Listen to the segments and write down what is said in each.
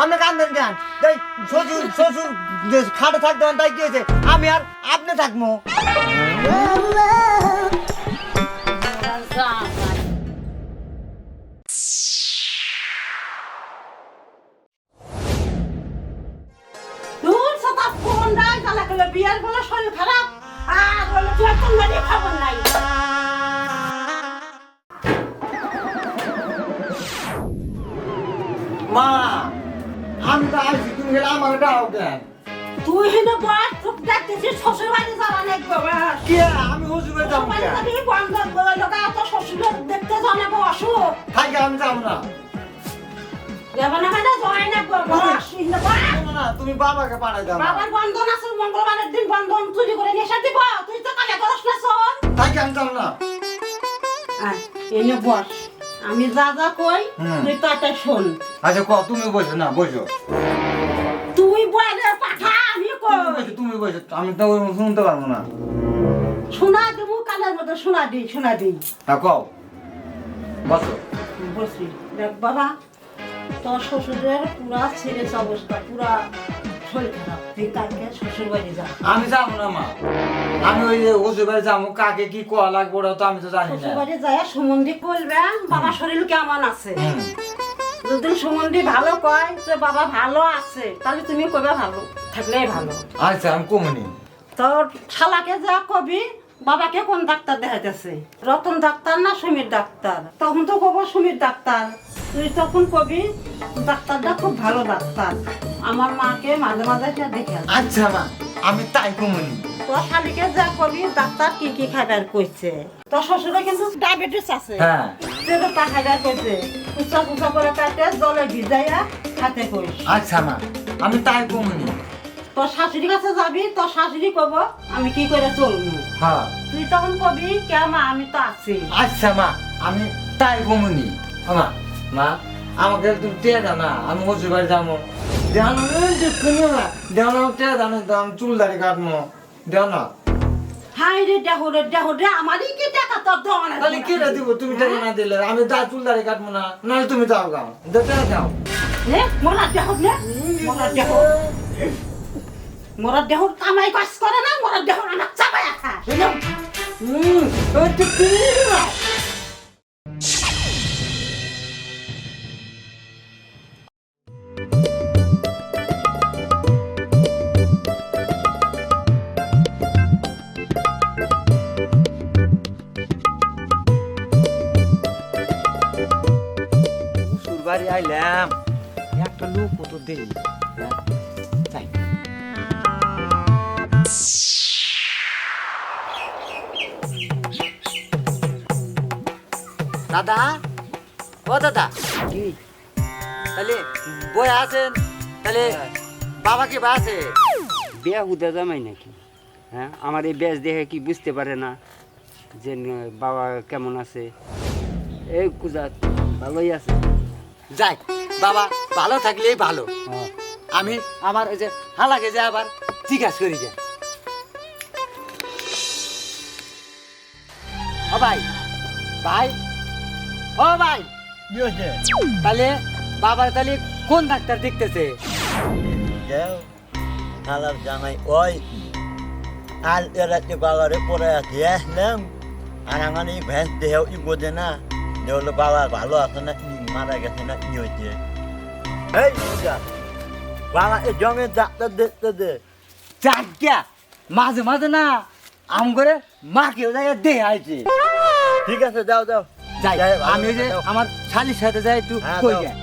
আপনি কান্দেন কেন? তাই শ্বশুর শ্বশুর খাটে থাকতে তাই কি হয়েছে? আমি আর আপনি থাকব। বিয়ার বলে শরীর খারাপ? আর বলে তুই একদম মেরে খবর নাই। মা আমি তো আইছি তুমি গেলে আমার ডাও কেন? তুই হেনে বস চুপ দেখতেছিস শ্বশুর বাড়ি যাওয়া নাই বাবা কে? আমি শ্বশুরে যাব বাড়ি কেন? যাবি বন্ধ করে লোকা তো শ্বশুর দেখতে জানাব অসুখ থাকে আমি যাব না। যাবে না মানে না বাবা শুনলে না তুমি বাবাকে পাঠাই দাও না। বাবার বন্ধন আছে মঙ্গলবারের দিন বন্ধন চুরি করে নিয়ে এসে দিব। তুই তো করস না থাকে আমি যাব না। আয়, এনে বস। আমি যা যা কই হুম। তুই তাতে শোন। আচ্ছা ক তুমি বসো না বসো। তুই বলে পাঠা আমি তুমি কই তুমি বসো আমি তো শুনতে পারব না। শোনা দেবো কানের শোনা শোনা হ্যাঁ কও বসো। বসি। দেখ বাবা তোর শ্বশুরের পুরা ছেড়ে অবস্থা পুরা শরীর খারাপ। তুই কালকে শ্বশুর বাড়ি যা। আমি যাব না মা। আমি ওই যে ওষুধ বাড়ি যাব কাকে কি কোয়া লাগবে ওটা তো আমি তো জানি না। শ্বশুর বাড়ি যায় সম্বন্ধে করবে বাবা শরীর কেমন আছে। যদি সম্বন্ধে ভালো কয় যে বাবা ভালো আছে তাহলে তুমি কবে ভালো থাকলেই ভালো। আচ্ছা আমি কমনি তোর শালাকে যা কবি বাবাকে কোন ডাক্তার দেখাইতেছে? রতন ডাক্তার না সুমির ডাক্তার? তখন তো কব সুমির ডাক্তার। তুই তখন কবি ডাক্তারটা খুব ভালো ডাক্তার। আমার মাকে মাঝে মাঝে সে দেখে আচ্ছা মা আমি তাই কমনি তোর শালিকে যা কবি ডাক্তার কি কি খাবার কইছে? তোর শ্বশুরে কিন্তু ডায়াবেটিস আছে। হ্যাঁ। সেটা তা খাবার কইছে কুচা কুচা করে কাটে জলে ভিজাইয়া খাতে কইস আচ্ছা মা আমি তাই কমনি তোর শাশুড়ির কাছে যাবি তোর শাশুড়ি কব আমি কি করে চলবো? হ্যাঁ। তুই তখন কবি কেমন আমি তো আছি। আচ্ছা মা আমি তাই কমনি মা মা আমাকে তুমি টেয়া দাও না আমি ওষুধ বাড়ি যাব। দেও না এই যে শুনিও না টেয়া দাও না আমি চুল দাড়ি কাটবো। দেও না হাই রে দেহ রে দেহ রে আমারই কি টাকা তোর তাহলে দিব? তুমি টাকা না দিলে আমি দা চুল দাড়ি কাটবো না। নাহলে তুমি যাও গাও দাও টেয়া দাও। রে মোরা দেহ রে মোরা দেহ। মোরা দেহ কামাই কাজ করে না মোরা দেহ আমার চাপায় খা হুম ওই তো আইলাম একটা লোক দেরি হ্যাঁ? তাই দাদা ও দাদা কি তাহলে বই আছেন তাহলে বাবা কি আছে বিয়া হুদা জামাই নাকি হ্যাঁ আমার এই ব্যাস দেখে কি বুঝতে পারে না যে বাবা কেমন আছে এই কুজাত ভালোই আছে যাই বাবা ভালো থাকলেই ভালো। হ্যাঁ। আমি আমার এই যে হালাকে যে আবার জিজ্ঞাসা করি যে ও ভাই ভাই ও ভাই। তাহলে বাবার তাহলে কোন ডাক্তার দেখতেছে? হালার জামাই ওই আর এরাতে বাবারে পরে আছে আসলাম আর আমার এই ভ্যাস দেহ ই বোঝে না। যে হলো বাবা ভালো আছে না মারা গেছে না ই হয়েছে এই জমের ডাক্তার দেখতে দে চাকিয়া মাঝে মাঝে না আম করে মাকেও যাই দে আইছে ঠিক আছে যাও যাও যাই আমি যে। আমার শালির সাথে যাই একটু কই। যায়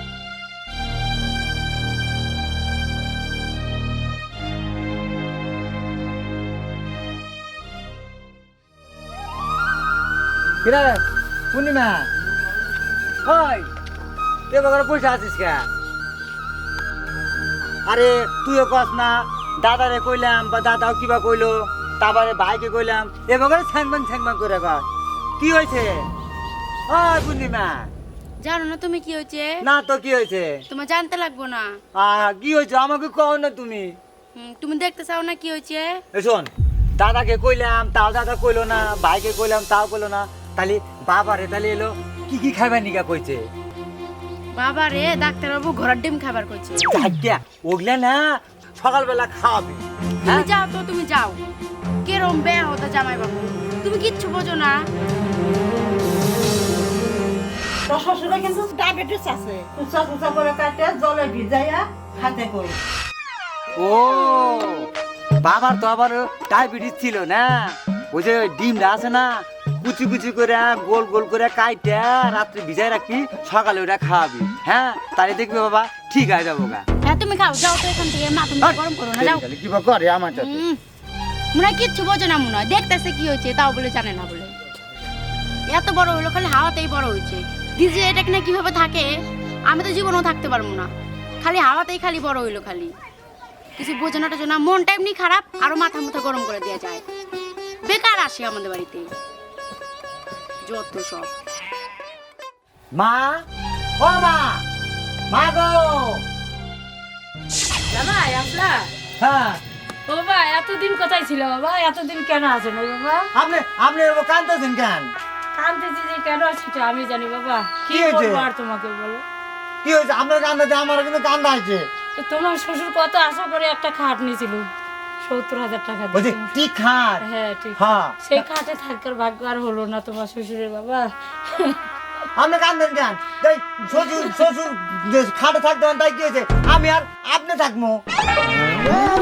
কিরে পূর্ণিমা ওই তুই বাবার পয়সা আছিস কে? আরে তুইও কস না দাদারে কইলাম বা দাদাও কিবা কইলো তারপরে ভাইকে কইলাম এবার ছ্যাংবাং ছ্যাংবাং করে কর কি হয়েছে ওই পূর্ণিমা জানো না তুমি কি হয়েছে না তো কি হয়েছে তোমার জানতে লাগবো না। আহ, কি হয়েছে আমাকে কও না তুমি। তুমি দেখতে চাও না কি হয়েছে এ শোন দাদাকে কইলাম তাও দাদা কইলো না ভাইকে কইলাম তাও কইলো না। তাহলে বাবারে তাহলে এলো কি কি খাইবার নিকা কইছে? বাবা রে ডাক্তারবাবু ঘরের ডিম খাবার করছে। যাইয়া ওগুলা না সকালবেলা খাওয়াবে। তুমি যাও তো তুমি যাও। কেরম বেয়া হতো জামাই বাবু তুমি কিচ্ছু বোঝো না। শ্বশুরে কিন্তু ডায়াবেটিস আছে। কুচা কুচা করে কাটে জলে ভিজাইয়া হাতে করে। ও বাবার তো আবার ডায়াবেটিস ছিল না। ওই যে ডিমটা আছে না কুচি কুচি করে গোল গোল করে কাইটে রাত্রে ভিজাই রাখবি সকালে ওটা খাওয়াবি। হ্যাঁ? তাহলে দেখবি বাবা ঠিক আছে যাব গা। হ্যাঁ তুমি খাও যাও তো এখান থেকে মা তুমি গরম করো না যাও। কি বা করে আমার সাথে। মনে হয় কিচ্ছু বোঝো না মনে হয় দেখতেছে কি হয়েছে তাও বলে জানে না বলে। এত বড় হইল খালি হাওয়াতেই বড় হয়েছে। দিদি এটা কিনা কীভাবে থাকে আমি তো জীবনেও থাকতে পারব না। খালি হাওয়াতেই খালি বড় হইল খালি। কিছু বোঝো না টোঝো না মনটা এমনি খারাপ আরও মাথা মুথা গরম করে দেওয়া যায়। বেকার আসে আমাদের বাড়িতে। যত সব। মা ও মা মা গো। জামাই আপনা? হ্যাঁ। ও বাবা এতদিন কোথায় ছিল? বাবা এতদিন কেন আছেন ওই বাবা আপনি আপনি কান্দতেছেন কেন? কানতেছি যে কেন সেটা আমি জানি বাবা। কি হয়েছে? বলব আর তোমাকে বলো? কি হয়েছে? আপনার কান্দাতে আমার কিন্তু কান্দা তো তোমার শ্বশুর কত আশা করে একটা খাট নিয়েছিল? সত্তর হাজার টাকা বলছি। কি খাট? হ্যাঁ ঠিক। হ্যাঁ। সেই খাটে থাকার ভাগ্য আর হলো না তোমার শ্বশুরের বাবা। আপনি কান্দেন কেন? তাই শ্বশুর শ্বশুর খাটে থাকতে তাই কি হয়েছে? আমি আর আপনি থাকব? জান